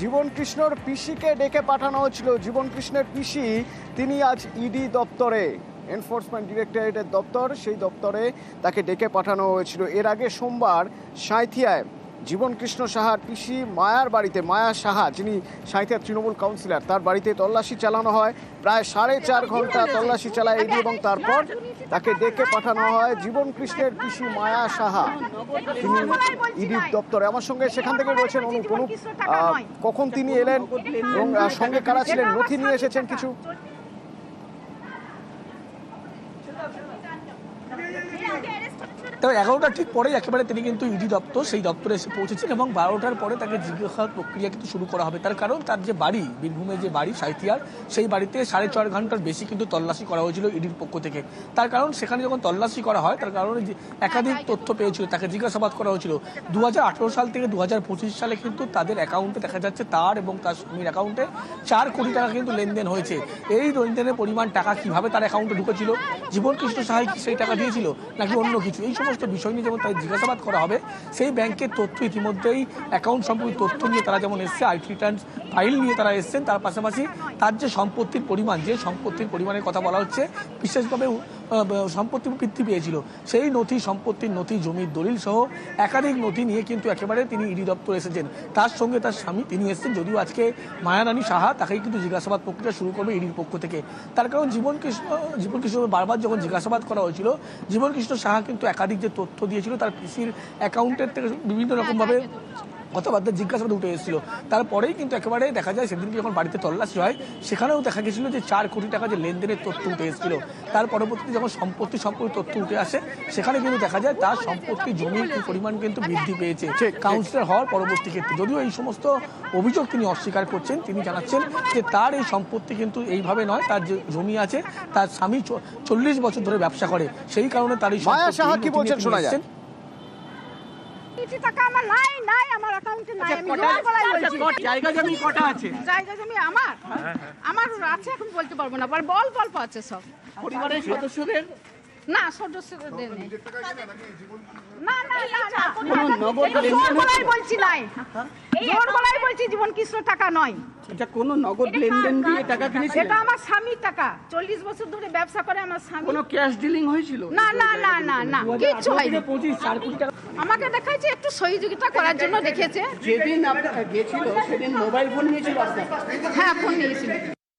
জীবন কৃষ্ণর পিসিকে ডেকে পাঠানো হয়েছিল। জীবন কৃষ্ণের পিসি, তিনি আজ ইডি দপ্তরে এনফোর্সমেন্ট ডিরেক্টরেটের দপ্তর, সেই দপ্তরে তাকে ডেকে পাঠানো হয়েছিল। এর আগে সোমবার সাঁথিয়ায় জীবন কৃষ্ণ সাহার পিসি মায়ার বাড়িতে, মায়া সাহা, যিনি সাঁথিয়ার তৃণমূল কাউন্সিলর তার বাড়িতে তল্লাশি চালানো হয়। প্রায় সাড়ে চার ঘণ্টা তল্লাশি চালায় ইডি এবং তারপর তাকে ডেকে পাঠানো হয় জীবন কৃষ্ণের পিসি মায়া সাহা তিনি ইডির দপ্তরে। আমার সঙ্গে সেখান থেকে রয়েছেন অনুপ। অনুপ কখন তিনি এলেন এবং সঙ্গে কারা ছিলেন? নথি নিয়ে এসেছেন কিছু? তবে এগারোটা ঠিক পরেই একেবারে তিনি কিন্তু ইডি দপ্তর, সেই দপ্তরে এসে পৌঁছেছেন এবং বারোটার পরে তাকে জিজ্ঞাসার প্রক্রিয়া কিন্তু শুরু করা হবে। তার কারণ তার যে বাড়ি বীরভূমে যে বাড়ি সাঁথিয়ার সেই বাড়িতে সাড়ে চার ঘণ্টার বেশি কিন্তু তল্লাশি করা হয়েছিল ইডির পক্ষ থেকে। তার কারণ সেখানে যখন তল্লাশি করা হয়, তার কারণে একাধিক তথ্য পেয়েছিল, তাকে জিজ্ঞাসাবাদ করা হয়েছিল। দু হাজার আঠেরো সাল থেকে দু হাজার পঁচিশ সালে কিন্তু তাদের অ্যাকাউন্টে দেখা যাচ্ছে তার এবং তার স্বামীর অ্যাকাউন্টে চার কোটি টাকা কিন্তু লেনদেন হয়েছে। এই লেনদেনের পরিমাণ টাকা কীভাবে তার অ্যাকাউন্টে ঢুকেছিল? জীবন কৃষ্ণ সাহাই কি সেই টাকা দিয়েছিল নাকি অন্য কিছু? এই সমস্ত বিষয় নিয়ে যেমন তাদের জিজ্ঞাসাবাদ করা হবে, সেই ব্যাংকের তথ্য ইতিমধ্যেই অ্যাকাউন্ট সম্পর্কিত তথ্য নিয়ে তারা যেমন এসছে আইটি রিটার্ন ফাইল নিয়ে তারা এসছেন, তার পাশাপাশি তার যে সম্পত্তির পরিমাণ, যে সম্পত্তির পরিমাণের কথা বলা হচ্ছে, বিশেষভাবে সম্পত্তি বৃদ্ধি পেয়েছিল। সেই নথি, সম্পত্তির নথি, জমির দলিল সহ একাধিক নথি নিয়ে কিন্তু একেবারে তিনি ইডি দপ্তর এসেছেন। তার সঙ্গে তার স্বামী, তিনি এসেছেন, যদিও আজকে মায়ারানী সাহা তাকেই কিন্তু জিজ্ঞাসাবাদ প্রক্রিয়া শুরু করবে ইডির পক্ষ থেকে। তার কারণ জীবন কৃষ্ণ জীবন কৃষ্ণ বারবার যখন জিজ্ঞাসাবাদ করা হয়েছিল, জীবন কৃষ্ণ সাহা কিন্তু একাধিক যে তথ্য দিয়েছিল তার পিসির অ্যাকাউন্টের থেকে বিভিন্ন রকমভাবে কথাবার্তা জিজ্ঞাসাবাদ উঠে এসেছিল। তারপরেই কিন্তু একেবারে দেখা যায় সেদিনকে যখন বাড়িতে তল্লাশি হয় সেখানেও দেখা গেছিল যে চার কোটি টাকা যে লেনদেনের তথ্য উঠে এসেছিল। তার পরবর্তীতে যখন সম্পত্তি সম্পর্কে তথ্য উঠে আসে সেখানে কিন্তু দেখা যায় তার সম্পত্তি জমির পরিমাণ কিন্তু বৃদ্ধি পেয়েছে। কাউন্সিলর হওয়ার পরবর্তী ক্ষেত্রে। যদিও এই সমস্ত অভিযোগ তিনি অস্বীকার করছেন তিনি জানাচ্ছেন যে তার এই সম্পত্তি কিন্তু এইভাবে নয় তার যে জমি আছে তার স্বামী চল্লিশ বছর ধরে ব্যবসা করে। সেই কারণে তার এই সম্পত্তি কি বলছেন? শোনা যায়? কিছু টাকা আমার নাই নাই আমার অ্যাকাউন্টে নাই। আমি জোর গলায় বলছি। জায়গা জমি কটা আছে? জায়গা জমি আমার? আমার আছে এখন বলতে পারব না। বল অল্প আছে সব। পরিবারের সদস্যদের? না সদস্যদের নেই। না না না না। নগদ লেনদেন বলছি নাই। জোর গলায় বলছি জীবন কৃষ্ণ টাকা নয়। এটা কোনো নগদ লেনদেন দিয়ে টাকা কিনেছে এটা আমার স্বামী টাকা। চল্লিশ বছর ধরে ব্যবসা করে আমার স্বামী। কোনো ক্যাশ ডিলিং হয়েছিল? না না না না না। কিছু হয়নি। পঁচিশ চার কোটি টাকা আমাকে দেখাচ্ছে একটু সহযোগিতা করার জন্য দেখেছে যেদিন আপনার গিয়েছিল সেদিন মোবাইল ফোন নিয়েছিল হ্যাঁ ফোন নিয়েছিল।